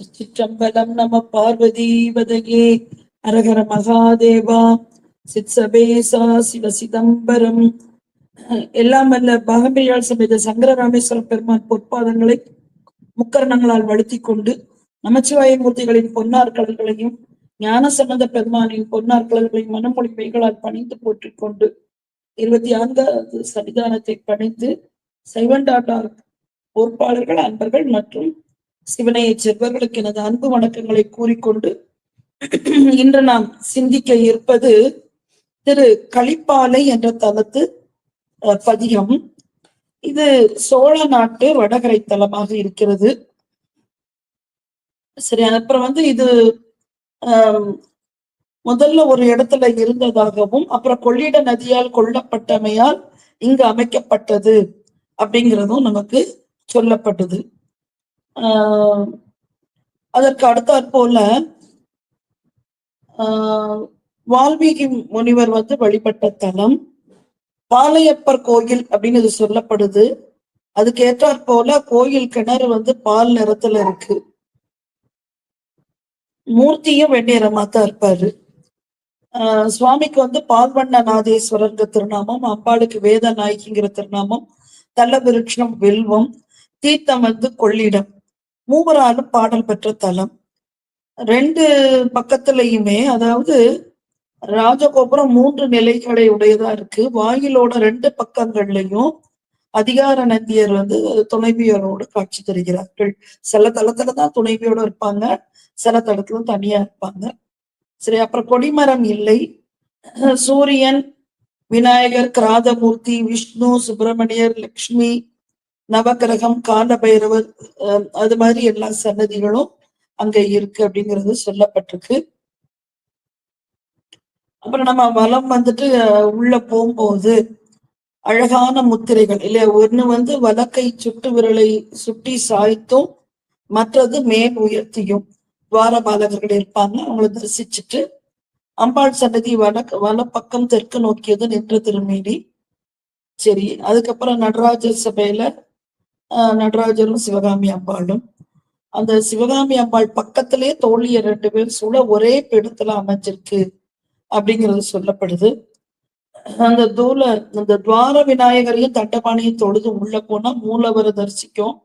சிற்றம்பலம் நம பார்வதி வதகே அரகர மகாதேவா சித்சபேசா சிவ சிதம்பரம். எல்லாம் அல்ல பாகம்பிரியால் சமேத சங்கர ராமேஸ்வரம் பெருமான் பொற்பாதங்களை முக்கரணங்களால் வழுத்தி கொண்டு நமச்சிவாய மூர்த்திகளின் பொன்னார் கடல்களையும் ஞான சம்பந்த பெருமானின் பொன்னார் கடல்களையும் மனமொழி மெய்களால் பணிந்து போற்றிக் கொண்டு இருபத்தி ஐந்தாவது சன்னிதானத்தை பணிந்து சைவண்டாட்டார் பொறுப்பாளர்கள் அன்பர்கள் மற்றும் சிவனைய செல்வர்களுக்கு எனது அன்பு வணக்கங்களை கூறிக்கொண்டு இன்று நாம் சிந்திக்க இருப்பது திரு களிப்பாலை என்ற தலத்து பதிகம். இது சோழ நாட்டு வடகரை தலமாக இருக்கிறது. சரி அப்புறம் வந்து இது முதல்ல ஒரு இடத்துல இருந்ததாகவும் அப்புறம் கொள்ளிட நதியால் கொல்லப்பட்டமையால் இங்கு அமைக்கப்பட்டது அப்படிங்கிறதும் நமக்கு சொல்லப்பட்டது. அதற்கு அடுத்தாற் போல ஆஹ் வால்மீகி முனிவர் வந்து வழிபட்ட தலம் பாளையப்பர் கோயில் அப்படின்னு இது சொல்லப்படுது. அதுக்கு ஏற்றாற் போல கோயில் கிணறு வந்து பால் நிறத்துல இருக்கு. மூர்த்தியும் வெண்ணிறமா தான் இருப்பாரு. ஆஹ் சுவாமிக்கு வந்து பால்வண்ண நாதேஸ்வரர்ங்க திருநாமம் அம்பாளுக்கு வேத நாயகிங்கிற திருநாமம் தள்ள விருட்சம் வில்வம் தீர்த்தம் வந்து கொள்ளிடம். மூவராலும் பாடல் பெற்ற தலம். ரெண்டு பக்கத்துலயுமே அதாவது ராஜகோபுரம் மூன்று நிலைகளை உடையதா இருக்கு. வாயிலோட ரெண்டு பக்கங்கள்லயும் அதிகார நந்தியர் வந்து துணைவியரோடு காட்சி தருகிறார்கள். சில தளத்துல தான் துணைவியோட இருப்பாங்க சில தளத்துல தனியா இருப்பாங்க. சரி அப்புறம் கொடிமரம் இல்லை. சூரியன் விநாயகர் கிராதமூர்த்தி விஷ்ணு சுப்பிரமணியர் லக்ஷ்மி நவகிரகம் காலபைரவர் அஹ் அது மாதிரி எல்லா சன்னதிகளும் அங்க இருக்கு அப்படிங்கிறது சொல்லப்பட்டிருக்கு. அப்புறம் நம்ம வலம் வந்துட்டு உள்ள போகும்போது அழகான முத்திரைகள் இல்லையா ஒண்ணு வந்து வலக்கை சுட்டு விரலை சுட்டி சாய்த்தும் மற்றது மேல் உயர்த்தியும் துவாரபாலகர்கள் இருப்பாங்க அவங்கள தரிசிச்சுட்டு அம்பாள் சன்னதி வடக்கு வலப்பக்கம் தெற்கு நோக்கியது நின்ற திருமேனி. சரி அதுக்கப்புறம் நடராஜர் சபையில நடராஜரும் சிவகாமி அம்பாளும். அந்த சிவகாமி அம்பாள் பக்கத்திலே தோழிய ரெண்டு பேர் சுழ ஒரே பெடத்துல அமைஞ்சிருக்கு அப்படிங்கிறது சொல்லப்படுது. அந்த தூல அந்த துவார விநாயகரையும் தண்டபாணியும் தொழுது உள்ள போனா மூலவரை தரிசிக்கும்.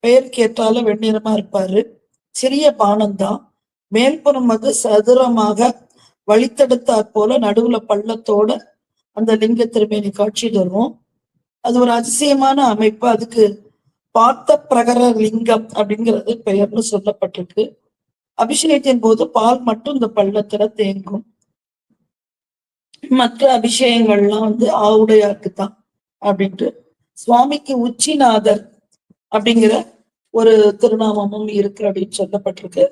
பெயர் கேட்டால வெண்ணிறமா இருப்பாரு. சிறிய பானந்தான் மேல்புறம் வந்து சதுரமாக வழித்தெடுத்தாற் போல நடுவுல பள்ளத்தோட அந்த லிங்க திருமேனி காட்சி தருவோம். அது ஒரு அதிசயமான அமைப்பு. அதுக்கு பார்த்த பிரகர லிங்கம் அப்படிங்கிறது பெயர்னு சொல்லப்பட்டிருக்கு. அபிஷேகத்தின் போது பால் மட்டும் இந்த பள்ளத்துல தேங்கும். மற்ற அபிஷேகங்கள்லாம் வந்து ஆவுடையாருக்கு தான் அப்படின்ட்டு. சுவாமிக்கு உச்சிநாதர் அப்படிங்கிற ஒரு திருநாமமும் இருக்கு அப்படின்னு சொல்லப்பட்டிருக்கு.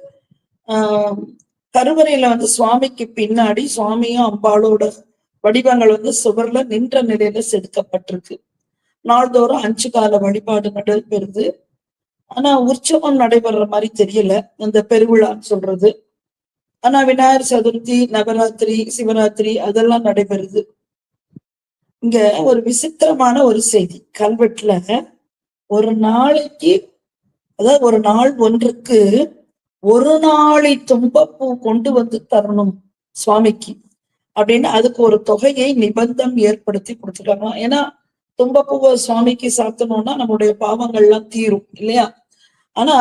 ஆஹ் கருவறையில வந்து சுவாமிக்கு பின்னாடி சுவாமியும் அம்பாளோட வடிவங்கள் வந்து சுவர்ல நின்ற நிலையில செதுக்கப்பட்டிருக்கு. நாள்தோறும் அஞ்சு கால வழிபாடு நடைபெறுது ஆனா உற்சவம் நடைபெறுற மாதிரி தெரியல. இந்த பெருவிழான்னு சொல்றது. ஆனா விநாயகர் சதுர்த்தி நவராத்திரி சிவராத்திரி அதெல்லாம் நடைபெறுது. இங்க ஒரு விசித்திரமான ஒரு செய்தி. கல்வெட்டுல ஒரு நாளைக்கு அதாவது ஒரு நாள் ஒன்றுக்கு ஒரு நாளை தும்பப்பூ கொண்டு வந்து தரணும் சுவாமிக்கு. அப்படின்னு அதுக்கு ஒரு தொகையை நிபந்தம் ஏற்படுத்தி கொடுத்துருக்காங்க ஏன்னா தும்பப்பூவை சுவாமிக்கு சாத்தணும்னா நம்மளுடைய பாவங்கள்லாம் தீரும் இல்லையா? ஆனா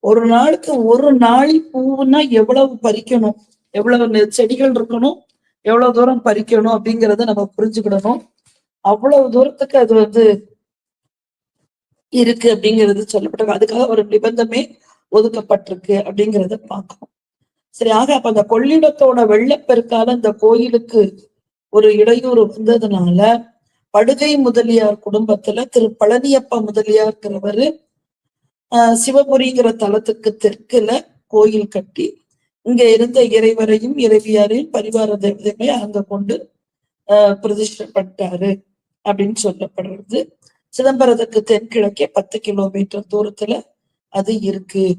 ஒரு நாளுக்கு ஒரு நாளி பூவுன்னா எவ்வளவு பறிக்கணும்? எவ்வளவு செடிகள் இருக்கணும்? எவ்வளவு தூரம் பறிக்கணும் அப்படிங்கறத நம்ம புரிஞ்சுக்கிடணும். அவ்வளவு தூரத்துக்கு அது வந்து இருக்கு அப்படிங்கிறது சொல்லப்பட்டிருக்கு. அதுக்காக ஒரு நிபந்தமே ஒதுக்கப்பட்டிருக்கு அப்படிங்கிறத பார்க்கணும். சரி ஆக அப்ப அந்த கொள்ளிடத்தோட வெள்ளப்பெருக்கால இந்த கோயிலுக்கு ஒரு இடையூறு வந்ததுனால படுகை முதலியார் குடும்பத்துல திரு பழனியப்ப முதலியார்ங்கிறவரு ஆஹ் சிவபுரிங்கிற தலத்துக்கு தெற்குல கோயில் கட்டி இங்க இருந்த இறைவரையும் இறைவியாரையும் பரிவார தேவதைகளை அங்க கொண்டு ஆஹ் பிரதிஷ்டப்பட்டாரு அப்படின்னு சொல்லப்படுறது. சிதம்பரத்துக்கு தென்கிழக்கே பத்து கிலோமீட்டர் தூரத்துல அது இருக்கு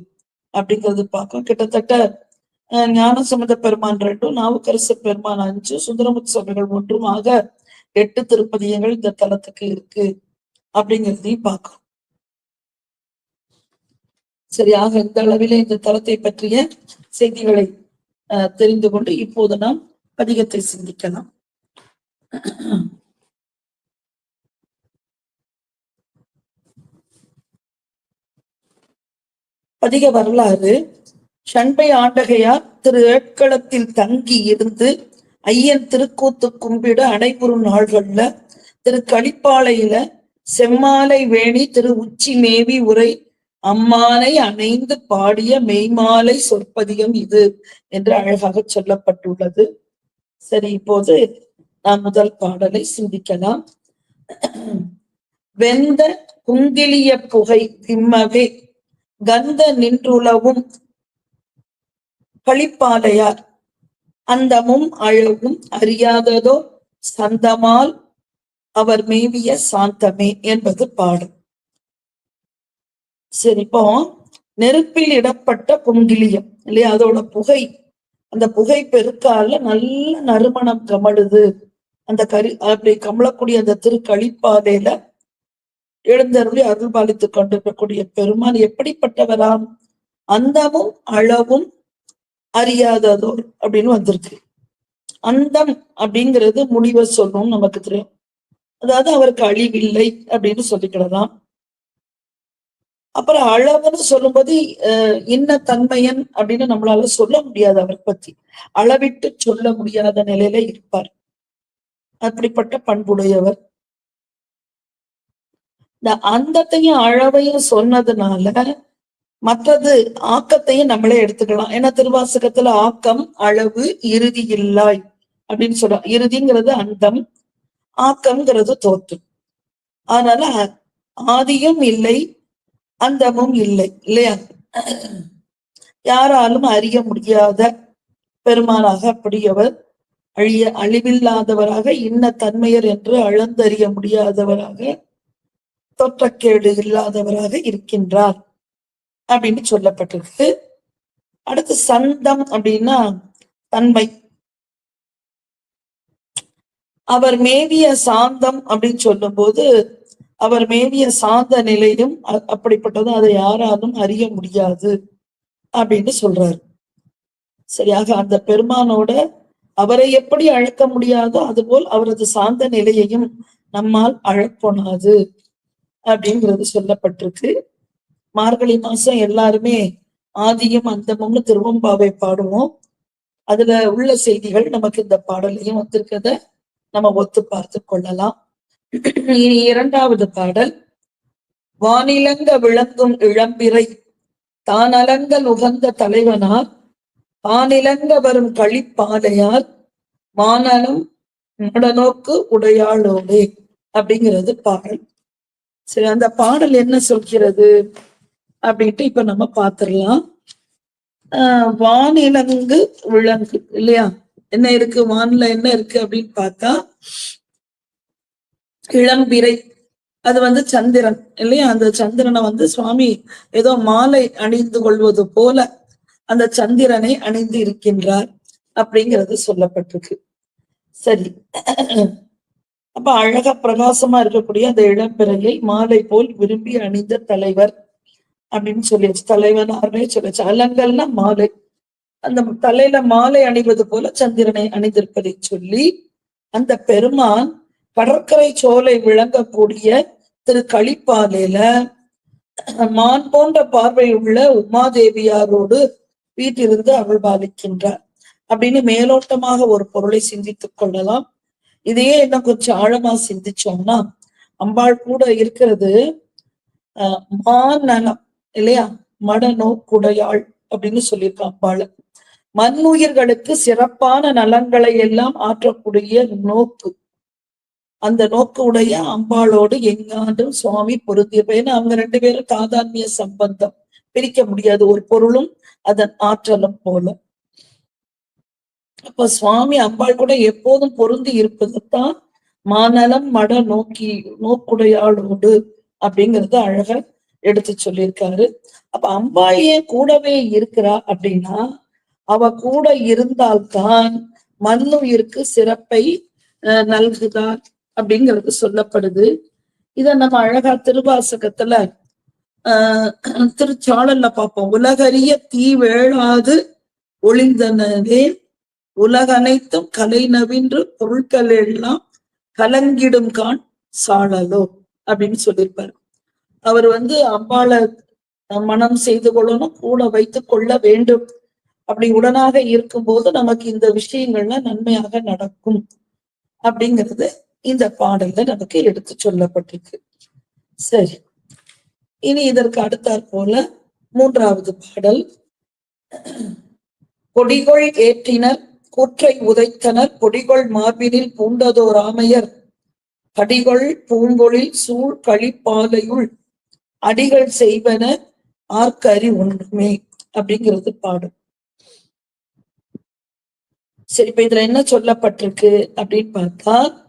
அப்படிங்கிறது பார்க்கும் கிட்டத்தட்ட ஞான ஞானசம்பந்த பெருமான் ரெண்டும் நாவுக்கரசு பெருமான் அஞ்சு சுந்தரமுத்து சுவாமிகள் ஒன்றுமாக ஆக எட்டு திருப்பதியங்கள் இந்த தலத்துக்கு இருக்கு அப்படிங்கிறதையும் பார்க்கும் சரியாக இந்த அளவிலே இந்த தலத்தை பற்றிய செய்திகளை அஹ், தெரிந்து கொண்டு இப்போது நாம் பதிகத்தை சிந்திக்கலாம். பதிக வரலாறு சண்பை ஆண்டகையார் திரு ஏட்களத்தில் தங்கி இருந்து ஐயன் திருக்கூத்து கும்பிட அடைபுறும் நாள்கள்ல திரு களிப்பாளையில செம்மாலை வேணி திரு உச்சி மேவி உரை அம்மானை அணைந்து பாடிய மெய்மாலை சொற்பதிகம் இது என்று அழகாக சொல்லப்பட்டுள்ளது. சரி இப்போது நாம் முதல் பாடலை சிந்திக்கலாம். வெந்த குங்கிலிய புகை திம்மவே கந்த நின்றுளவும் களிப்பாலையார் அந்தமும் அழகும் அறியாததோ சந்தமால் அவர் மேவிய சாந்தமே என்பது பாடல் சரி இப்போ நெருப்பில் இடப்பட்ட பொங்கிலியம் இல்லையா? அதோட புகை அந்த புகை பெருக்கால நல்ல நறுமணம் கமழுது. அந்த கரி அப்படி கமலக்கூடிய அந்த திருக்களிப்பாதையில எழுந்தருளி அருள் பாலித்துக் கொண்டிருக்கக்கூடிய பெருமான் எப்படிப்பட்டவராம்? அந்தமும் அளவும் அறியாததோர் அப்படின்னு வந்திருக்கு. அந்தம் அப்படிங்கிறது முடிவை சொல்லணும் நமக்கு தெரியும். அதாவது அவருக்கு அழிவில்லை அப்படின்னு சொல்லிக்கிடலாம் அப்புறம் அளவுன்னு சொல்லும்போது அஹ், இன்ன தன்மையன் அப்படின்னு நம்மளால சொல்ல முடியாது அவரை பத்தி. அளவிட்டு சொல்ல முடியாத நிலையில இருப்பார். அப்படிப்பட்ட பண்புடையவர். இந்த அந்தத்தையும் அளவையும் சொன்னதுனால மற்றது ஆக்கத்தையும் நம்மளே எடுத்துக்கலாம். ஏன்னா திருவாசகத்துல ஆக்கம் அளவு இறுதி இல்லாய் அப்படின்னு சொல்றோம். இறுதிங்கிறது அந்தம் ஆக்கம்ங்கிறது தோற்று. அதனால ஆதியும் இல்லை அந்தமும் இல்லை இல்லையா? யாராலும் அறிய முடியாத பெருமானாக அப்படியவர் அழிய அழிவில்லாதவராக இன்ன தன்மையர் என்று அளந்தறிய முடியாதவராக தொற்றக்கேடு இல்லாதவராக இருக்கின்றார். அப்படின்னு சொல்லப்பட்டிருக்கு. அடுத்து சந்தம் அப்படின்னா தன்மை. அவர் மேவிய சாந்தம் அப்படின்னு சொல்லும்போது அவர் மேவிய சாந்த நிலையும் அப்படிப்பட்டது அப்படிப்பட்டதும் அதை யாராலும் அறிய முடியாது அப்படின்னு சொல்றாரு. சரியாக அந்த பெருமானோட அவரை எப்படி அழைக்க முடியாதோ அதுபோல் அவரது சாந்த நிலையையும் நம்மால் அழப்பொணாது அப்படிங்கிறது சொல்லப்பட்டிருக்கு. மார்கழி மாசம் எல்லாருமே ஆதியும் அந்தமும்னு திருவம்பாவை பாடுவோம். அதுல உள்ள செய்திகள் நமக்கு இந்த பாடலையும் வந்திருக்கிறத நம்ம ஒத்து பார்த்து கொள்ளலாம். இனி இரண்டாவது பாடல். வானிலங்க விளங்கும் இளம்பிறை தான் அலங்கல் உகந்த தலைவனார் பானிலங்க வரும் களிப்பாலையார் மானனும் மடநோக்கு உடையாளோடே அப்படிங்கிறது பாடல். சரி அந்த பாடல் என்ன சொல்கிறது? அப்படின்ட்டு இப்ப நம்ம பாத்திரலாம் ஆஹ் வானிலங்கு விலங்கு இல்லையா? என்ன இருக்கு? வானில என்ன இருக்கு அப்படின்னு பார்த்தா இளம்பிறை அது வந்து சந்திரன் இல்லையா? அந்த சந்திரனை வந்து சுவாமி ஏதோ மாலை அணிந்து கொள்வது போல அந்த சந்திரனை அணிந்து இருக்கின்றார் அப்படிங்கிறது சொல்லப்பட்டிருக்கு. சரி. அப்ப அழகா பிரகாசமா இருக்கக்கூடிய அந்த இளம்பிறையை மாலை போல் விரும்பி அணிந்த தலைவர் அப்படின்னு சொல்லியாச்சு தலைவனார்னே சொல்லியாச்சு அலங்கல்னா மாலை. அந்த தலையில மாலை அணிவது போல சந்திரனை அணிந்திருப்பதை சொல்லி அந்த பெருமான் கடற்கரை சோலை விளங்கக்கூடிய திரு களிப்பாலையில மான் போன்ற பார்வை உள்ள உமாதேவியாரோடு வீட்டிலிருந்து அவள் பாதிக்கின்றார் அப்படின்னு மேலோட்டமாக ஒரு பொருளை சிந்தித்துக் கொள்ளலாம். இதையே இன்னும் கொஞ்சம் ஆழமா சிந்திச்சோம்னா அம்பாள் கூட இருக்கிறது ஆஹ் இல்லையா? மடனோ குடையாள் அப்படின்னு சொல்லியிருக்கான் பால மண்ணுயிர்களுக்கு சிறப்பான நலன்களை எல்லாம் ஆற்றக்கூடிய நோக்கு. அந்த நோக்கு உடைய அம்பாளோடு எங்காண்டும் சுவாமி பொருந்தியப்ப ஏன்னா அவங்க ரெண்டு பேரும் தாதான்மிய சம்பந்தம். பிரிக்க முடியாது ஒரு பொருளும் அதன் ஆற்றலும் போல. அப்ப சுவாமி அம்பாள் கூட எப்போதும் பொருந்தி இருப்பதுதான் மாநலம் மட நோக்கி நோக்குடையாளோடு அப்படிங்கிறது அழகா எடுத்து சொல்லியிருக்காரு. அப்ப அம்மா ஏன் கூடவே இருக்கிறா அப்படின்னா அவ கூட இருந்தால்தான் மண்ணுயிருக்கு சிறப்பை அஹ், நல்குதார் அப்படிங்கிறது சொல்லப்படுது. இத நம்ம அழகா திருவாசகத்துல ஆஹ் திருச்சாளல்ல பார்ப்போம். உலகறிய தீ வேளாது ஒளிந்தனவே உலகனைத்தும் கலை நவின்று பொருட்கள் எல்லாம் கலங்கிடும் கான் சாழலோ அப்படின்னு சொல்லியிருப்பாரு. அவர் வந்து அம்பாளை மனம் செய்து கொள்ளணும் கூட வைத்துக் கொள்ள வேண்டும். அப்படி உடனாக இருக்கும் போது நமக்கு இந்த விஷயங்கள்லாம் நன்மையாக நடக்கும் அப்படிங்கிறது இந்த பாடல்ல நமக்கு எடுத்து சொல்லப்பட்டிருக்கு. சரி. இனி இதற்கு அடுத்தாற் போல மூன்றாவது பாடல். கொடிகொள் ஏற்றினர் கூற்றை உதைத்தனர் கொடிகொள் மார்பினில் பூண்டதோர் ஆமையர் கடிகொள் பூங்கொழில் சூழ் கழிப்பாலையுள் அடிகள் செய்வன ஆர்க்கறி ஒன்றுமே அப்படிங்கிறது பாடும் சரி இப்ப இதுல என்ன சொல்லப்பட்டிருக்கு அப்படின்னு பார்த்தா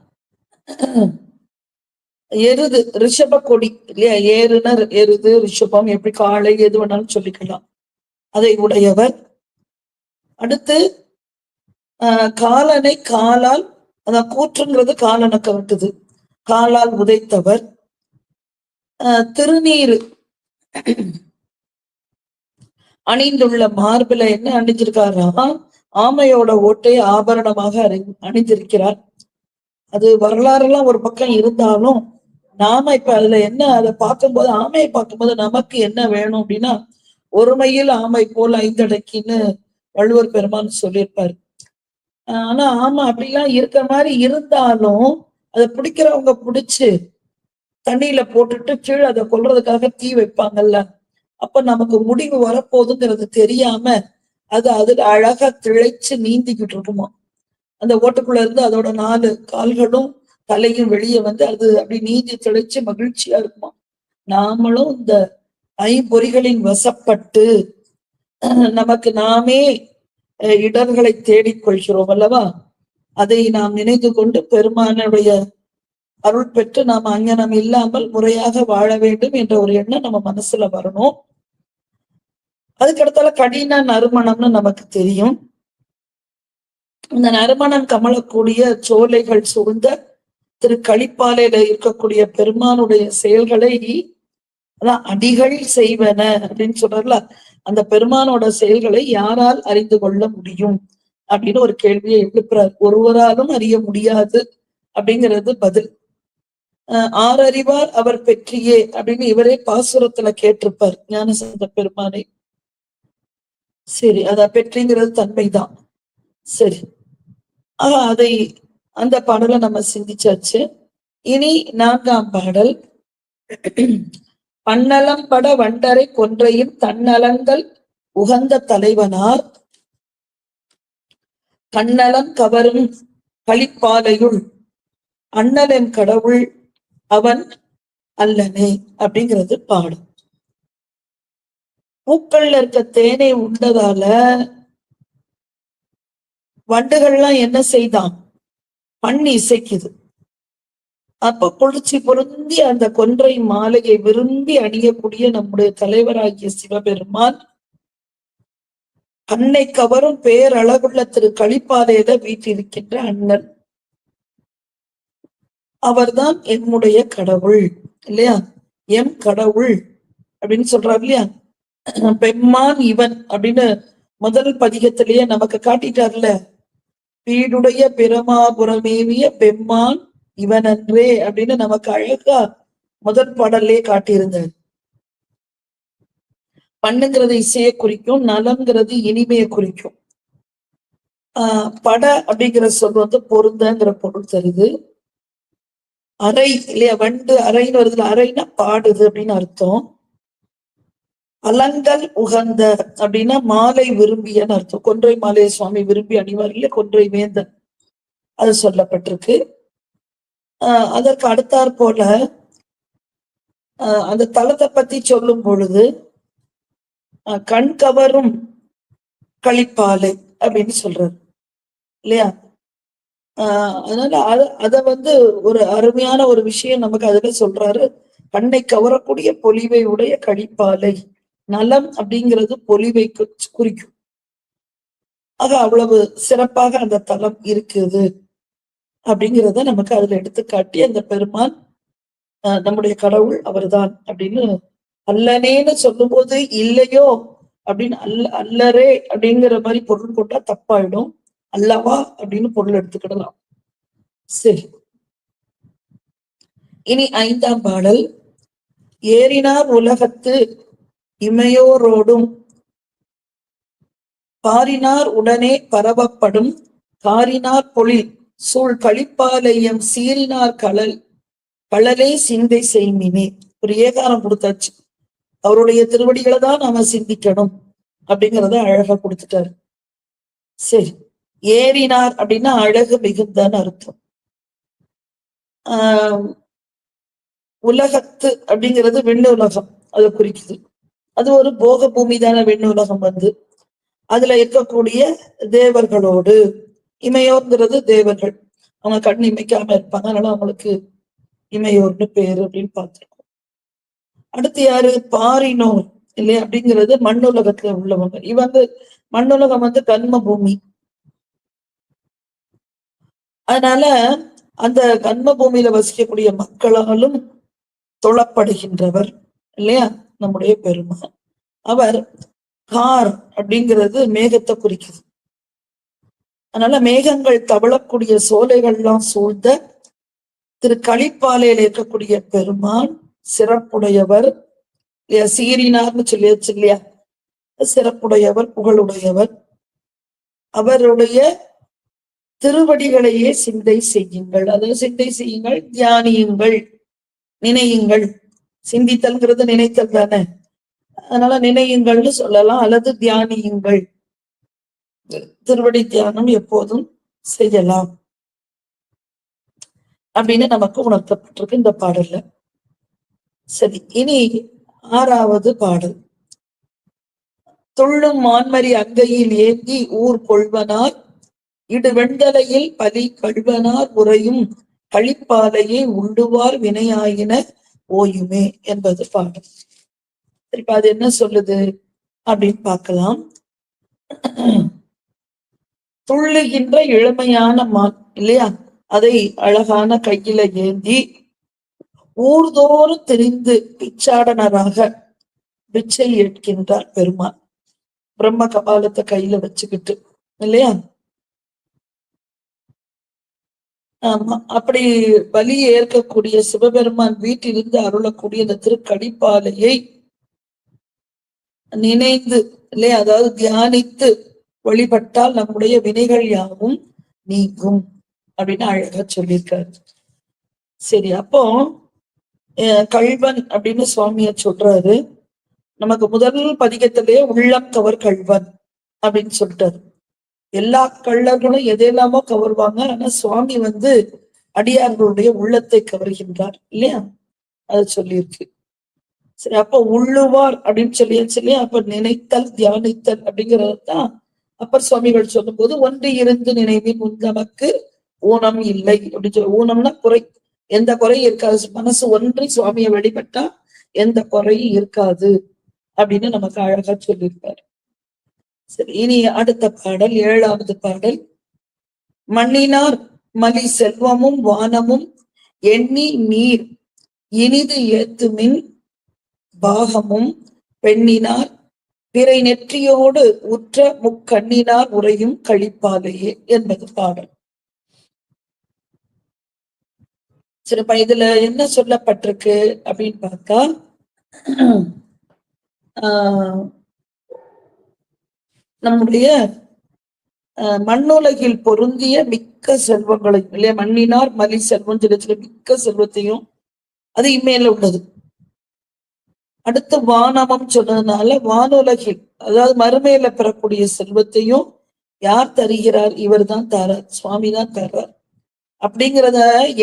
எருது ரிஷப கொடி இல்லையா? ஏறுனர் எருது ரிஷபம் எப்படி காளை எது வேணாலும் சொல்லிக்கலாம். அதை உடையவர். அடுத்து ஆஹ் காலனை காலால் அதான் கூற்றுங்கிறது காலனை கவட்டுது. காலால் உதைத்தவர். திருநீரு. அணிந்துள்ள மார்பில என்ன அணிஞ்சிருக்காரா ஆமையோட ஓட்டை ஆபரணமாக அணி அணிந்திருக்கிறார். அது வரலாறுலாம் ஒரு பக்கம் இருந்தாலும் நாம இப்ப அதுல என்ன அதை பார்க்கும்போது ஆமையை பார்க்கும்போது நமக்கு என்ன வேணும் அப்படின்னா ஒருமையில் ஆமை போல் ஐந்தடக்கின்னு வள்ளுவர் பெருமான் சொல்லியிருப்பாரு. ஆனா ஆமா அப்படிலாம் இருக்கிற மாதிரி இருந்தாலும் அதை பிடிக்கிறவங்க பிடிச்சு தண்ணியில போட்டுட்டு கீழே அதை கொல்றதுக்காக தீ வைப்பாங்கல்ல. அப்ப நமக்கு முடிவு வரப்போகுதுங்கிறது தெரியாம அது அதுல அழகா திளைச்சு நீந்திக்கிட்டு இருக்குமா. அந்த ஓட்டுக்குள்ள இருந்து அதோட நாலு கால்களும் தலையும் வெளியே வந்து அது அப்படி நீந்தி திளைச்சு மகிழ்ச்சியா இருக்குமா. நாமளும் இந்த ஐம்பொறிகளின் வசப்பட்டு நமக்கு நாமே இடர்களை தேடிக்கொள்கிறோம் அல்லவா. அதை நாம் நினைத்து கொண்டு பெருமானுடைய அருள் பெற்று நாம் அஞ்ஞனம் இல்லாமல் முறையாக வாழ வேண்டும் என்ற ஒரு எண்ணம் நம்ம மனசுல வரணும். அதுக்கடுத்தால கடின நறுமணம்னு நமக்கு தெரியும். இந்த நறுமணம் கமலக்கூடிய சோலைகள் சூழ்ந்த திரு களிப்பாலையில இருக்கக்கூடிய பெருமானுடைய செயல்களை அதான் அடிகள் செய்வன அப்படின்னு சொல்றல அந்த பெருமானோட செயல்களை யாரால் அறிந்து கொள்ள முடியும் அப்படின்னு ஒரு கேள்வியை எழுப்புறார். ஒருவராலும் அறிய முடியாது அப்படிங்கிறது பதில். ஆறறிவார் அவர் பெற்றியே அப்படின்னு இவரே பாசுரத்துல கேட்டிருப்பார். ஞானசந்த பெருமானை. சரி அத பெற்றிங்கிறது தன்மைதான். சரி. ஆஹ் அதை அந்த பாடலை நம்ம சிந்திச்சாச்சு. இனி நான்காம் பாடல். பன்னலம் பட வண்டரை கொன்றையும் தன்னலங்கள் உகந்த தலைவனார். கண்ணலம் கவரும் களிப்பாலையுள் அண்ணலன் கடவுள் அவன் அல்லனே அப்படிங்கிறது பாடும். பூக்கள்ல இருக்க தேனை உண்டதால வண்டுகள்லாம் என்ன செய்தான்? பண்ணி இசைக்குது. அப்ப குளிர்ச்சி பொருந்தி அந்த கொன்றை மாலையை விரும்பி அணியக்கூடிய நம்முடைய தலைவராகிய சிவபெருமான் அன்னை கவரும் பேரழகுள்ள திரு களிப்பாதையில வீட்டிருக்கின்ற அண்ணன். அவர்தான் என்னுடைய கடவுள் இல்லையா? எம் கடவுள் அப்படின்னு சொல்றாரு இல்லையா? பெம்மான் இவன் அப்படின்னு முதல் பதிகத்திலேயே நமக்கு காட்டிட்டார்ல. வீடுடைய பிரமாபுரமேவிய பெம்மான் இவன் அன்றே அப்படின்னு நமக்கு அழகா முதல் பாடல்லே காட்டியிருந்தார். பண்ணுங்கிறது இசையை குறிக்கும் நலங்கிறது இனிமையை குறிக்கும். ஆஹ் பட அப்படிங்கிற சொல் வந்து பொருந்தங்கிற பொருள் தருது. அறை இல்லையா வண்டு அறைன்னு வருதுல அறைனா பாடுது அப்படின்னு அர்த்தம். அலங்கல் உகந்த அப்படின்னா மாலை விரும்பியன்னு அர்த்தம். கொன்றை மாலை சுவாமி விரும்பி அணிவார் இல்லையா கொன்றை வேந்தன். அது சொல்லப்பட்டிருக்கு. ஆஹ் அதற்கு அடுத்தாற் போல ஆஹ் அந்த தலத்தை பத்தி சொல்லும் பொழுது கண் கவரும் களிப்பாலை அப்படின்னு சொல்றாரு. இல்லையா? ஆஹ் அதனால அத அத வந்து ஒரு அருமையான ஒரு விஷயம் நமக்கு அதுல சொல்றாரு. கண்ணை கவரக்கூடிய பொலிவை உடைய கழிப்பாலை. நலம் அப்படிங்கிறது பொலிவை குறிக்கும். ஆக அவ்வளவு சிறப்பாக அந்த தலம் இருக்குது. அப்படிங்கிறத நமக்கு அதுல எடுத்துக்காட்டி அந்த பெருமான் நம்முடைய கடவுள் அவர்தான். அப்படின்னு அல்லனேன்னு சொல்லும்போது இல்லையோ அப்படின்னு அல்ல அல்லரே அப்படிங்கிற மாதிரி பொருள் போட்டா தப்பாயிடும். அல்லவா அப்படின்னு பொருள் எடுத்துக்கிடலாம். சரி. இனி ஐந்தாம் பாடல். ஏறினார் உலகத்து இமையோரோடும் பாரினார் உடனே பரவப்படும் காரினார் பொழில் சூழ் கழிப்பாலயம் சீரினார் கலல் பழலே சிந்தை செய்மினே. ஒரு ஏகாரம் கொடுத்தாச்சு. அவருடைய திருவடிகளை தான் நாம சிந்திக்கணும் அப்படிங்கறத அழகா கொடுத்துட்டாரு. சரி. ஏறினார் அப்படின்னா அழகு மிகுந்தன்னு அர்த்தம். ஆஹ் உலகத்து அப்படிங்கிறது விண்ணுலகம் அதை குறிக்குது. அது ஒரு போக பூமி தானே விண்ணுலகம் வந்து அதுல இருக்கக்கூடிய தேவர்களோடு இமையோர்ங்கிறது தேவர்கள். அவங்க கண் இமைக்காம இருப்பாங்க அதனால அவங்களுக்கு இமையோர்னு பேரு அப்படின்னு பார்த்திருக்கோம். அடுத்து யாரு? பாரினோர் இல்லையா? அப்படிங்கிறது மண்ணுலகத்துல உள்ளவங்க. இவங்க மண்ணுலகம் வந்து கர்ம பூமி அதனால அந்த கன்ம பூமியில வசிக்கக்கூடிய மக்களாலும் தொழப்படுகின்றவர் இல்லையா? நம்முடைய பெருமான் அவர் கார் அப்படிங்கிறது மேகத்தை குறிக்குது. அதனால மேகங்கள் தவழக்கூடிய சோலைகள்லாம் சூழ்ந்த திரு களிப்பாலையில இருக்கக்கூடிய பெருமான் சிறப்புடையவர் இல்லையா? சீரினார்னு சொல்லியாச்சு இல்லையா? சிறப்புடையவர் புகழுடையவர். அவருடைய திருவடிகளையே சிந்தை செய்யுங்கள். அதாவது சிந்தை செய்யுங்கள் தியானியுங்கள் நினையுங்கள். சிந்தித்தல்ங்கிறது நினைத்தல் தானே. அதனால நினையுங்கள்னு சொல்லலாம் அல்லது தியானியுங்கள். திருவடி தியானம் எப்போதும் செய்யலாம். அப்படின்னு நமக்கு உணர்த்தப்பட்டிருக்கு இந்த பாடல்ல. சரி இனி ஆறாவது பாடல். துள்ளும் மான்மரி அங்கையில் ஏந்தி ஊர் கொள்வனார் இடு வெண்தலையில் பலி கழுவனார் உறையும் கழிப்பாலையே உண்டுவார் வினையாயின ஓயுமே என்பது பாடல் இப்ப அது என்ன சொல்லுது அப்படின்னு பார்க்கலாம். துள்ளுகின்ற இளமையான மான் இல்லையா? அதை அழகான கையில ஏந்தி ஊர்தோறும் தெரிந்து பிச்சாடனராக பிச்சை ஏற்கின்றார் பெருமான் பிரம்ம கபாலத்தை கையில வச்சுக்கிட்டு இல்லையா ஆமா அப்படி பலி ஏற்கக்கூடிய சிவபெருமான் வீட்டிலிருந்து அருளக்கூடிய இந்த திருக்கடிப்பாலையை நினைந்து இல்லையா? அதாவது தியானித்து வழிபட்டால் நம்முடைய வினைகள் யாவும் நீங்கும் அப்படின்னு அழகா சொல்லியிருக்காரு. சரி அப்போ அஹ் கள்வன் அப்படின்னு சுவாமிய சொல்றாரு. நமக்கு முதல் பதிகத்திலே உள்ளம் கவர் கள்வன் அப்படின்னு சொல்லிட்டாரு. எல்லா கள்ளர்களும் எதையெல்லாமோ கவருவாங்க. ஆனா சுவாமி வந்து அடியார்களுடைய உள்ளத்தை கவர்கின்றார் இல்லையா? அது சொல்லியிருக்கு. சரி அப்ப உள்ளுவார் அப்படின்னு சொல்லியாச்சு இல்லையா? அப்ப நினைத்தல் தியானித்தல் அப்படிங்கறதுதான் அப்பர் சுவாமிகள் சொல்லும்போது ஒன்று இருந்து நினைவின் உன் நமக்கு ஊனம் இல்லை அப்படின்னு சொல்லி ஊனம்னா குறை. எந்த குறையும் இருக்காது. மனசு ஒன்றி சுவாமியை வழிபட்டா எந்த குறையும் இருக்காது அப்படின்னு நமக்கு அழகா சொல்லியிருக்காரு. சரி இனி அடுத்த பாடல் ஏழாவது பாடல். மண்ணினார் மலி செல்வமும் வானமும் எண்ணி நீர் இனிது ஏத்துமின் பாகமும் பெண்ணினார் பிறை நெற்றியோடு உற்ற முக்கண்ணினார் உரையும் கழிப்பாலேயே என்பது பாடல். சரிப்பா இதுல என்ன சொல்லப்பட்டிருக்கு அப்படின்னு பார்த்தா ஆஹ் நம்முடைய மண்ணுலகில் பொருந்திய மிக்க செல்வங்களையும் இல்லையா? மண்ணினார் மலி செல்வம் சில மிக்க செல்வத்தையும் அது இமேல உள்ளது. அடுத்து வானமம் சொன்னதுனால வானுலகில் அதாவது மறுமையில பெறக்கூடிய செல்வத்தையும் யார் தருகிறார்? இவர் தான் தரார் சுவாமி தான் தர்றார். அப்படிங்கிறத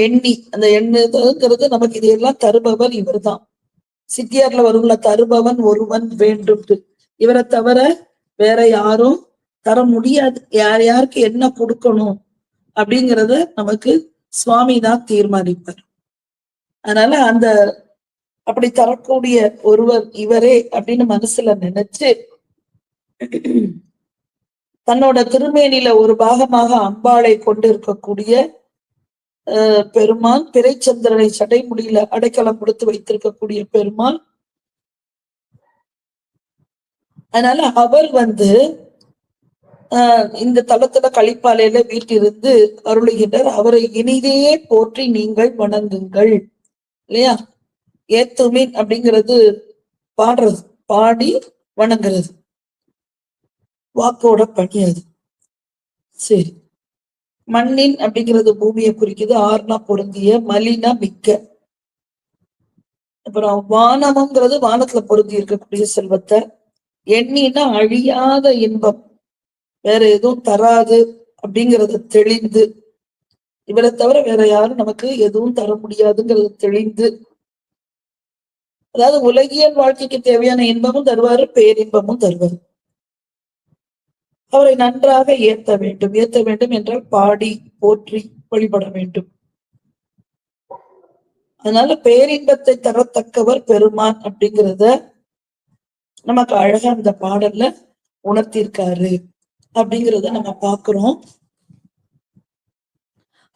எண்ணி அந்த எண்ணுங்கிறது நமக்கு இதையெல்லாம் தருபவர் இவர் தான் சித்தியார்ல வரும்ல தருபவன் ஒருவன் வேண்டும். இவரை தவிர வேற யாரும் தர முடியாது. யார் யாருக்கு என்ன கொடுக்கணும் அப்படிங்கறத நமக்கு சுவாமி தான் தீர்மானிப்பார். அதனால அந்த அப்படி தரக்கூடிய ஒருவர் இவரே அப்படின்னு மனசுல நினைச்சு தன்னோட திருமேனில ஒரு பாகமாக அம்பாளை கொண்டு இருக்கக்கூடிய பெருமான் பிறைச்சந்திரனை சடைமுடியில அடைக்கலம் கொடுத்து வைத்திருக்கக்கூடிய பெருமான் அதனால அவர் வந்து ஆஹ் இந்த தளத்துல கழிப்பாலையில வீட்டிலிருந்து அருளுகின்றார். அவரை இனிதே போற்றி நீங்கள் வணங்குங்கள். இல்லையா? ஏத்துமின் அப்படிங்கிறது பாடுறது பாடி வணங்குறது. வாக்கோட பணி அது சரி. மண்ணின் அப்படிங்கிறது பூமியை குறிக்குது. ஆர்னா பொருந்திய மலினா மிக்க. அப்புறம் வானம்ங்கிறது வானத்துல பொருந்தி இருக்கக்கூடிய செல்வத்தை எண்ணினா அழியாத இன்பம். வேற எதுவும் தராது அப்படிங்கறது தெளிந்து. இவரை தவிர வேற யாரும் நமக்கு எதுவும் தர முடியாதுங்கிறது தெளிந்து. அதாவது உலகியல் வாழ்க்கைக்கு தேவையான இன்பமும் தருவாரு பேரின்பமும் தருவாரு. அவரை நன்றாக ஏத்த வேண்டும். ஏத்த வேண்டும் என்றால் பாடி போற்றி வழிபட வேண்டும். அதனால பேரின்பத்தை தரத்தக்கவர் பெருமான் அப்படிங்கிறத நமக்கு அழகா அந்த பாடல்ல உணர்த்திருக்காரு அப்படிங்கிறத நம்ம பாக்குறோம்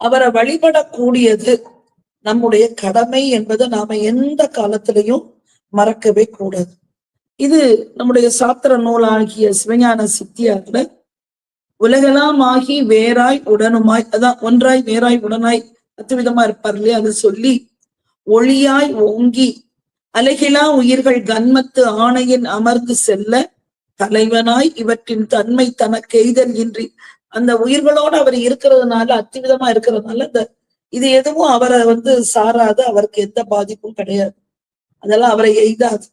அவரை வழிபடக்கூடியது நம்முடைய கடமை என்பதை நாம எந்த காலத்திலையும் மறக்கவே கூடாது. இது நம்முடைய சாத்திர நூலாகிய சிவஞான சித்தியார்ல உலகெல்லாம் ஆகி வேறாய் உடனுமாய் அதான் ஒன்றாய் வேறாய் உடனாய் அத்துவிதமா இருப்பார் இல்லையா? அதை சொல்லி ஒளியாய் ஓங்கி அலகிலா உயிர்கள் கன்மத்து ஆணையின் அமர்ந்து செல்ல தலைவனாய் இவற்றின் தன்மை தனக்கு எய்தல் இன்றி அந்த உயிர்களோடு அவர் இருக்கிறதுனால அத்திவிதமா இருக்கிறதுனால இந்த இது எதுவும் அவரை வந்து சாராது அவருக்கு எந்த பாதிப்பும் கிடையாது. அதெல்லாம் அவரை எய்தாது.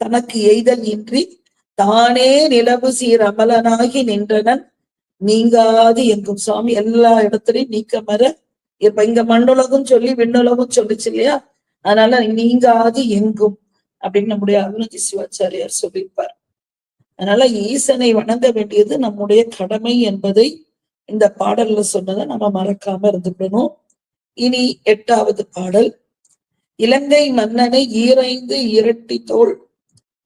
தனக்கு எய்தல் இன்றி தானே நிலவு சீர் அமலனாகி நின்றனன். நீங்காது எங்கும் சுவாமி. எல்லா இடத்துலயும் நீக்க மர இப்ப இங்க மண்ணுலகம் சொல்லி விண்ணுலகம் சொல்லிச்சு இல்லையா? அதனால நீங்காது எங்கும் அப்படின்னு நம்முடைய அருணஜி சிவாச்சாரியார் சொல்லியிருப்பார். அதனால ஈசனை வணங்க வேண்டியது நம்முடைய கடமை என்பதை இந்த பாடல்ல சொன்னதை நம்ம மறக்காம இருந்துக்கணும். இனி எட்டாவது பாடல். இலங்கை மன்னனை ஈரைந்து இரட்டி தோல்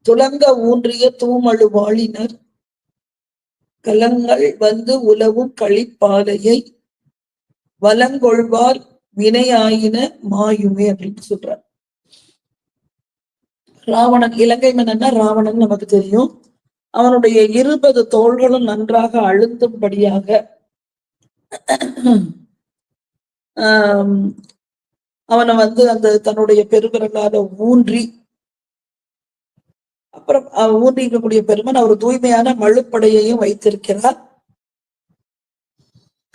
துலங்க ஊன்றிய தூமழு வாழினர் கலங்கள் வந்து உலவும் களிப்பாலையை வலங்கொள்வார் வினையாயின மாயுமே அப்படின்னு சொல்றார். ராவணன் இலங்கை மன்னன்னா ராவணன் நமக்கு தெரியும். அவனுடைய இருபது தோள்களும் நன்றாக அழுந்தும்படியாக ஆஹ் அவனை வந்து அந்த தன்னுடைய பெருவிரலால ஊன்றி அப்புறம் ஊன்றி இருக்கக்கூடிய பெருமன் அவர் தூய்மையான மழுப்படையையும் வைத்திருக்கிறார்.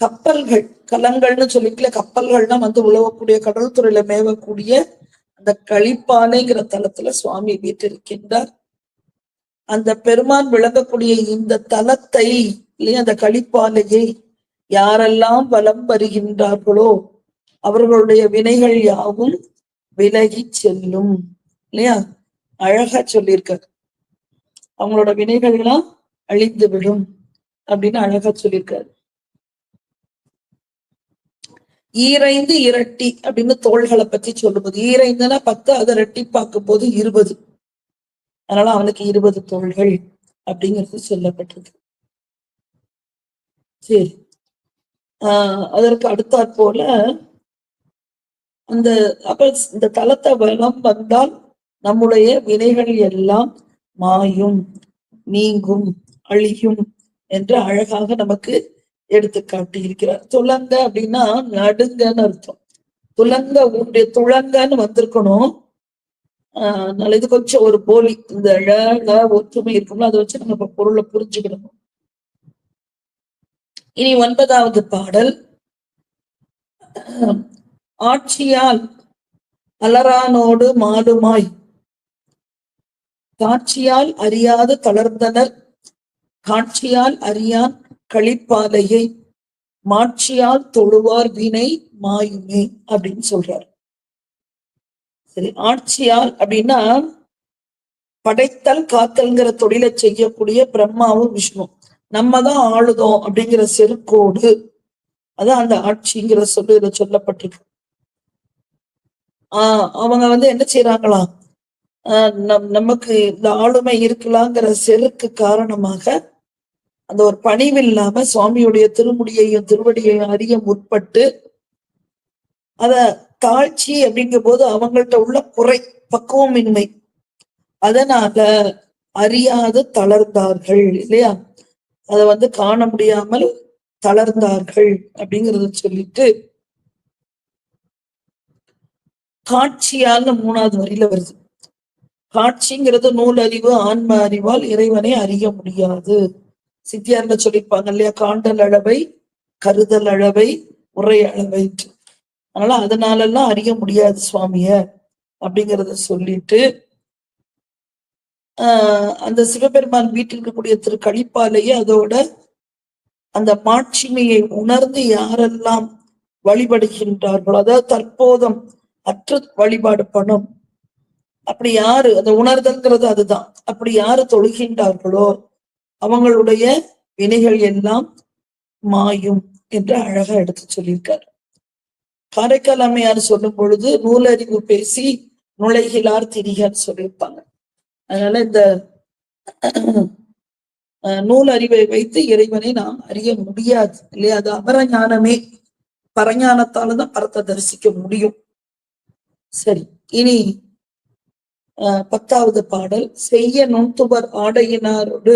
கப்பல்கள் கலங்கள்னு சொல்லிக்கல கப்பல்கள்லாம் வந்து உழவக்கூடிய கடல் துறையில மேவக்கூடிய அந்த களிப்பானைங்கிற தலத்துல சுவாமி வீட்டிருக்கின்றார் அந்த பெருமான் விளங்கக்கூடிய இந்த தலத்தை இல்லையா அந்த களிப்பானையை யாரெல்லாம் வலம் வருகின்றார்களோ அவர்களுடைய வினைகள் யாவும் விலகி செல்லும். இல்லையா? அழகா சொல்லியிருக்கார். அவங்களோட வினைகள் எல்லாம் அழிந்து விடும் அப்படின்னு அழகா சொல்லியிருக்காரு. ஈரைந்து இரட்டி அப்படின்னு தோள்களை பத்தி சொல்லும்போது ஈரைந்துன்னா பத்து அதை ரெட்டி பார்க்கும் போது இருபது. அதனால அவனுக்கு இருபது தோள்கள் அப்படிங்கிறது சொல்லப்பட்டது சரி. ஆஹ் அதற்கு அடுத்தாற் போல அந்த அப்ப இந்த தலத்தை வளம் வந்தால் நம்முடைய வினைகள் எல்லாம் மாயும் நீங்கும் அழியும் என்று அழகாக நமக்கு எடுத்து காட்டி இருக்கிறார் துலங்க அப்படின்னா நடுங்கன்னு அர்த்தம். துலங்க உன்னுடைய துளங்கன்னு வந்திருக்கணும். ஆஹ் அதனால இது கொஞ்சம் ஒரு போலி. இந்த ழ ஒற்றுமை இருக்கும்ல அதை வச்சு நம்ம இப்ப பொருளை புரிஞ்சுக்கணும் இனி ஒன்பதாவது பாடல். ஆட்சியால் அலரானோடு மாடுமாய். காட்சியால் அறியாது தளர்ந்தனர். காட்சியால் அறியான் களிப்பாலையை மாட்சியால் தொழுவார் வினை மாயுமே அப்படின்னு சொல்றார். சரி ஆட்சியால் அப்படின்னா படைத்தல் காத்தல்ங்கிற தொழிலை செய்யக்கூடிய பிரம்மாவும் விஷ்ணு நம்ம தான் ஆளுதோம் அப்படிங்கிற செருக்கோடு அதான் அந்த ஆட்சிங்கிற சொல்லு இதுல சொல்லப்பட்டிருக்கு. ஆஹ் அவங்க வந்து என்ன செய்யறாங்களாம் ஆஹ் நம் நமக்கு இந்த ஆளுமை இருக்கலாங்கிற செருக்கு காரணமாக அந்த ஒரு பணிவு இல்லாம சுவாமியுடைய திருமுடியையும் திருவடியையும் அறிய முற்பட்டு அத தாழ்ச்சி அப்படிங்கும் போது அவங்கள்ட்ட உள்ள குறை பக்குவமின்மை அதனால அறியாது தளர்ந்தார்கள் இல்லையா? அத வந்து காண முடியாமல் தளர்ந்தார்கள் அப்படிங்கறத சொல்லிட்டு காட்சியால் மூணாவது வரியில வருது. காட்சிங்கிறது நூல் அறிவு ஆன்ம அறிவால் இறைவனை அறிய முடியாது. சித்தியார்ல சொல்லியிருப்பாங்க இல்லையா? காண்டல் அளவை கருதல் அளவை உரை அளவை அதனால அதனாலெல்லாம் அறிய முடியாது சுவாமிய அப்படிங்கிறத சொல்லிட்டு ஆஹ் அந்த சிவபெருமான் வீட்டில் இருக்கக்கூடிய திரு கழிப்பாலேயே அதோட அந்த மாட்சிமையை உணர்ந்து யாரெல்லாம் வழிபடுகின்றார்களோ அதாவது தற்போதம் அற்று வழிபாடு பணம் அப்படி யாரு? அந்த உணர்தல்ங்கிறது அதுதான். அப்படி யாரு தொழுகின்றார்களோ அவங்களுடைய வினைகள் எல்லாம் மாயும் என்று அழகா எடுத்து சொல்லியிருக்காரு. காரைக்கால் அம்மையார் சொல்லும் பொழுது நூலறிவு பேசி நுழைகிலார் திரிகார் சொல்லியிருப்பாங்க. அதனால இந்த நூல் அறிவை வைத்து இறைவனை நாம் அறிய முடியாது. இல்லையா? அது அபரஞானமே பரஞானத்தாலதான் பரத்தை தரிசிக்க முடியும். சரி இனி பத்தாவது பாடல். செய்ய நுண்துவர் ஆடையினாரோடு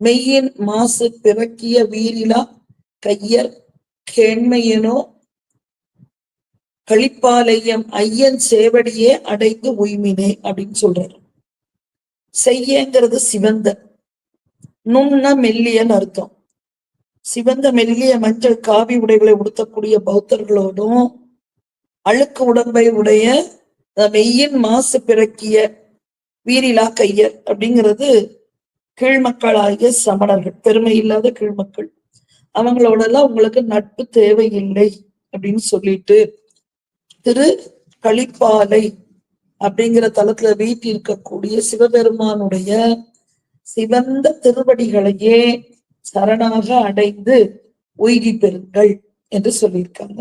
மெய்யின் மாசு பிறக்கிய வீரிலா கையர் கேண்மையனோ கழிப்பாலயம் ஐயன் சேவடியே அடைந்து உய்மினே அப்படின்னு சொல்றாரு. செய்யங்கிறது சிவந்த. நுண்ண மெல்லியன் அர்த்தம். சிவந்த மெல்லிய மஞ்சள் காவி உடைகளை உடுத்தக்கூடிய பௌத்தர்களோடும் அழுக்கு உடம்பை உடைய மெய்யின் மாசு பிறக்கிய வீரிலா கையர் அப்படிங்கிறது கீழ்மக்களாகிய சமணர்கள். பெருமை இல்லாத கீழ்மக்கள். அவங்களோட எல்லாம் உங்களுக்கு நட்பு தேவையில்லை அப்படின்னு சொல்லிட்டு திரு களிப்பாலை அப்படிங்கிற தளத்துல வீட்டில் இருக்கக்கூடிய சிவபெருமானுடைய சிவந்த திருவடிகளையே சரணாக அடைந்து உயிரி பெறுங்கள் என்று சொல்லியிருக்காங்க.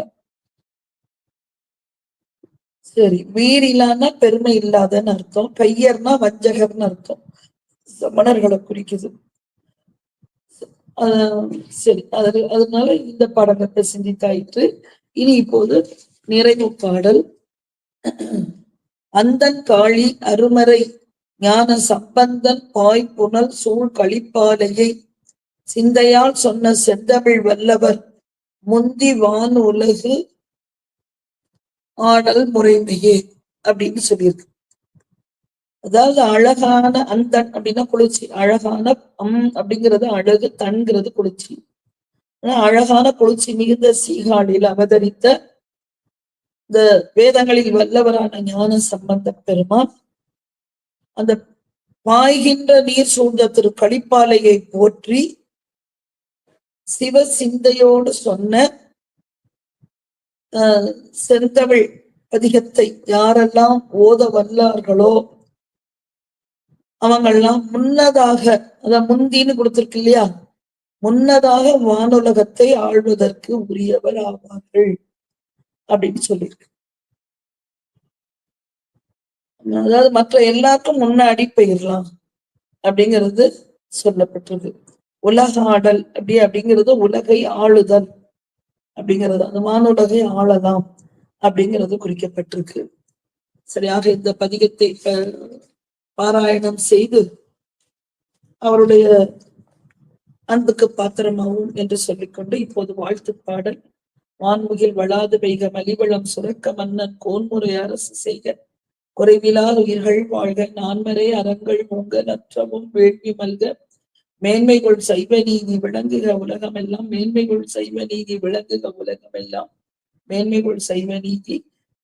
சரி வீரிலான்னா பெருமை இல்லாதன்னு அர்த்தம் கையர்னா வஞ்சகர்னு அர்த்தம். சமணர்களை குறிக்குது. சரி அது அதனால இந்த பாடகத்தை சிந்தித்தாயிற்று இனி இப்போது நிறைவு பாடல். அந்த காளி அருமறை ஞான சம்பந்தன் பாய் புனல் சூழ் கழிப்பாலையை சிந்தையால் சொன்ன செந்தமிழ் வல்லவர் முந்தி வான் உலகு ஆடல் முறைமையே அப்படின்னு சொல்லியிருக்கு. அதாவது அழகான அந்தன் அப்படின்னா குளிர்ச்சி. அழகான அம் அப்படிங்கிறது அழகு தன்கிறது குளிர்ச்சி. அழகான குளிர்ச்சி மிகுந்த சீகாழில் அவதரித்த இந்த வேதங்களில் வல்லவரான ஞான சம்பந்த பெருமான் அந்த பாய்கின்ற நீர் சூழ்ந்த திரு களிப்பாலையை போற்றி சிவ சிந்தையோடு சொன்ன செந்தமிழ் பதிகத்தை யாரெல்லாம் ஓத வல்லார்களோ அவங்கெல்லாம் முன்னதாக அத முந்தின்னு கொடுத்திருக்கு இல்லையா? முன்னதாக வானுலகத்தை ஆழ்வதற்கு உரியவர் ஆவார்கள் அப்படின்னு சொல்லியிருக்கு. அதாவது மற்ற எல்லாருக்கும் முன்னாடி போயிடலாம் அப்படிங்கிறது சொல்லப்பட்டது. உலக ஆடல் அப்படி அப்படிங்கிறது உலகை ஆளுதல் அப்படிங்கிறது அந்த வானுலகை ஆளலாம் அப்படிங்கிறது குறிக்கப்பட்டிருக்கு. சரியாக இந்த பதிகத்தை பாராயணம் செய்து அவருடைய அன்புக்கு பாத்திரமாவும் என்று சொல்லிக்கொண்டு இப்போது வாழ்த்து பாடல். வான்முகில் வளாது பெய்க மலிவளம் சுரக்க மன்னன் கோன்முறை அரசு செய்க. குறைவிலா உயிர்கள் வாழ்க நான்மறை அறங்கள் மூங்க நற்றவும் வேள்வி மல்க. மேன்மைகள் சைவ நீதி விளங்குக உலகமெல்லாம் மேன்மைகள் சைவ நீதி விளங்குக உலகமெல்லாம். மேன்மைகள் சைவ நீதி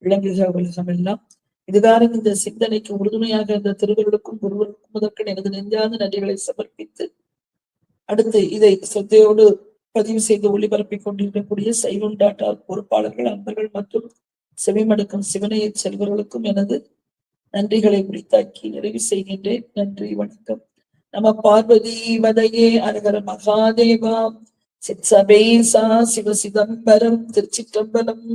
விளங்குக உலகமெல்லாம். இதுதான் இந்த சிந்தனைக்கு உறுதுணையாக இந்த திருவருளுக்கும் குருவருக்கும் முதற்கன் எனது நெஞ்சாத நன்றிகளை சமர்ப்பித்து அடுத்து இதை சொத்தையோடு பதிவு செய்து ஒளிபரப்பிக் கொண்டிருக்கக்கூடிய சைவம் டாட்டா பொறுப்பாளர்கள் அன்பர்கள் மற்றும் செவிமடுக்கும் சிவனைய செல்வர்களுக்கும் எனது நன்றிகளை உரித்தாக்கி நிறைவு செய்கின்றேன். நன்றி வணக்கம். நம பார்வதி வதையே அரகர மகாதேவா. சித் சபேசா சிவ சிதம்பரம் திருச்சிற்றம்பலம்.